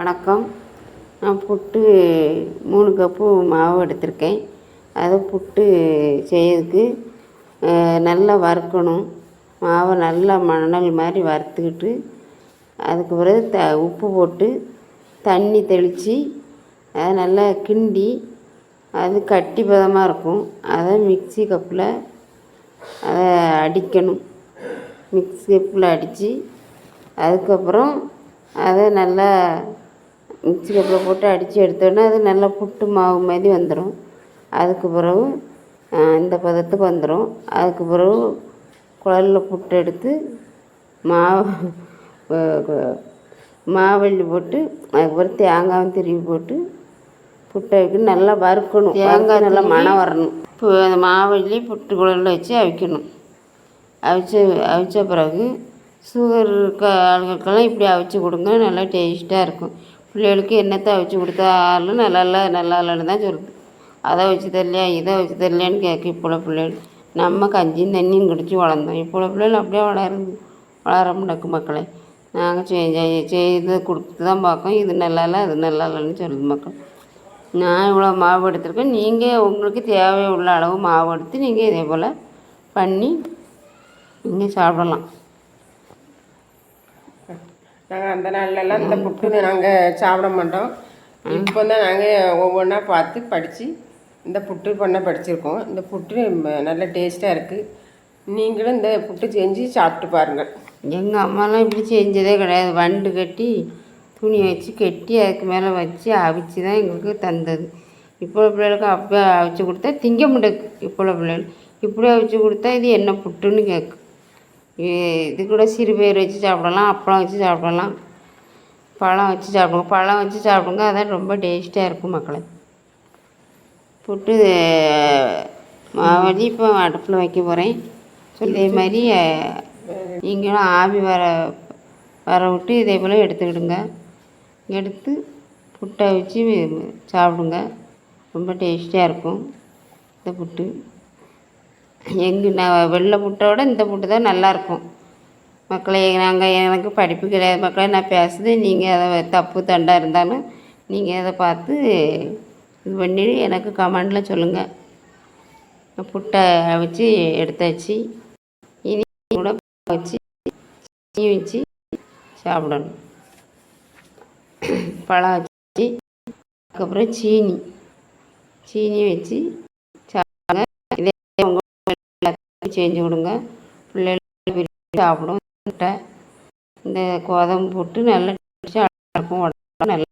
வணக்கம். நான் புட்டு மூணு கப்பு மாவு எடுத்திருக்கேன். அதை புட்டு செய்யறதுக்கு நல்லா வறுக்கணும். மாவை நல்லா மணல் மாதிரி வறுத்துக்கிட்டு அதுக்கு பிறகு த உப்பு போட்டு தண்ணி தெளித்து அதை நல்லா கிண்டி அது கட்டி பதமாக இருக்கும். அதை மிக்சி கப்பில் அதை அடிக்கணும். மிக்ஸி கப்பில் அடித்து அதுக்கப்புறம் அதை நல்லா மிக்ஸி கப்பில் போட்டு அடித்து எடுத்தோடனே அது நல்லா புட்டு மாவு மாதிரி வந்துடும் அதுக்கு பிறகு இந்த பதத்துக்கு வந்துடும் அதுக்கு பிறகு குழல்ல புட்டு எடுத்து மாவு மாவள்ளி போட்டு அதுக்கப்புறம் தேங்காயும் திருவி போட்டு புட்டை வைக்க நல்லா வறுக்கணும். தேங்காய் நல்லா மணம் வரணும். இப்போ அந்த மாவள்ளி புட்டு குழல்ல வச்சு அவிக்கணும். அவிச்ச அவிச்ச பிறகு சுகர் இருக்க ஆளுகளுக்கெல்லாம் இப்படி அவிச்சு கொடுங்க. நல்லா டேஸ்ட்டாக இருக்கும். பிள்ளைகளுக்கு என்னத்தை வச்சு கொடுத்தாலும் நல்லா இல்லை நல்லா இல்லைன்னு தான் சொல்லுது. அதை வச்சு தரலையா இதை வச்சு தரலையான்னு கேட்க இப்போ உள்ள பிள்ளைகள். நம்ம கஞ்சியும் தண்ணியும் குடித்து வளர்ந்தோம். இப்போ உள்ள பிள்ளைகள் அப்படியே வளருது. வளர முடக்கு மக்களை. நாங்கள் செஞ்சு செய்து கொடுத்து தான் பார்க்கோம் இது நல்லா இல்லை அது நல்லா இல்லைன்னு சொல்லுது மக்கள். நான் இவ்வளோ மாவு எடுத்திருக்கேன். நீங்கள் உங்களுக்கு தேவை உள்ள அளவு மாவு எடுத்து நீங்கள் இதே போல் பண்ணி நீங்கள் சாப்பிடலாம். நாங்கள் அந்த நாள்லலாம் இந்த புட்டுன்னு நாங்கள் சாப்பிட மாட்டோம். இப்போ தான் நாங்கள் ஒவ்வொன்றா பார்த்து படித்து இந்த புட்டு பண்ண படிச்சிருக்கோம். இந்த புட்டு நல்ல டேஸ்ட்டாக இருக்குது நீங்களும் இந்த புட்டு செஞ்சு சாப்பிட்டு பாருங்கள் எங்கள் அம்மாலாம் இப்படி செஞ்சதே கிடையாது. வண்டு கட்டி துணி வச்சு கட்டி அதுக்கு மேலே வச்சு அவிச்சு தான் எங்களுக்கு தந்தது. இப்போ பிள்ளைகளுக்கு அப்போ அவிச்சு கொடுத்தா திங்க முடியாது இப்போ பிள்ளைகள். இப்படி அவிச்சு கொடுத்தா இது என்ன புட்டுன்னு கேட்கும் இது கூட சிறுபயிர் வச்சு சாப்பிடலாம் அப்பளம் வச்சு சாப்பிடலாம். பழம் வச்சு சாப்பிடுங்க. பழம் வச்சு சாப்பிடுங்க அதான் ரொம்ப டேஸ்ட்டாக இருக்கும் மக்களை. புட்டு மாவடி இப்போ அடுப்பில் வைக்க போகிறேன் இதே மாதிரி அஹ், நீங்களும் ஆவி வர வர விட்டு இதே போல் எடுத்துக்கிடுங்க. எடுத்து புட்டை வச்சு சாப்பிடுங்க. ரொம்ப டேஸ்ட்டாக இருக்கும் இந்த புட்டு. எங்கள் நான் வெள்ளை புட்டோட இந்த புட்டு தான் நல்லாயிருக்கும் மக்களை நாங்கள் எனக்கு படிப்பு கிடையாது. மக்களை நான் பேசுது. நீங்கள் அதை தப்பு தண்டாக இருந்தாலும் நீங்கள் அதை பார்த்து இது பண்ணி எனக்கு கமெண்டில் சொல்லுங்கள் புட்டை வச்சு எடுத்தாச்சு. இனி கூட வச்சு சீனி வச்சு சாப்பிடணும். பழம் வச்சு அதுக்கப்புறம் சீனி. சீனி வச்சு சாப்பிடுங்க இதே உங்கள் எல்லாத்துக்கும் செஞ்சு கொடுங்க. பிள்ளைகள் விரும்பி சாப்பிடும். முட்டை இந்த கோதம்பு போட்டு நல்லா இருக்கும். உடம்பு நல்லா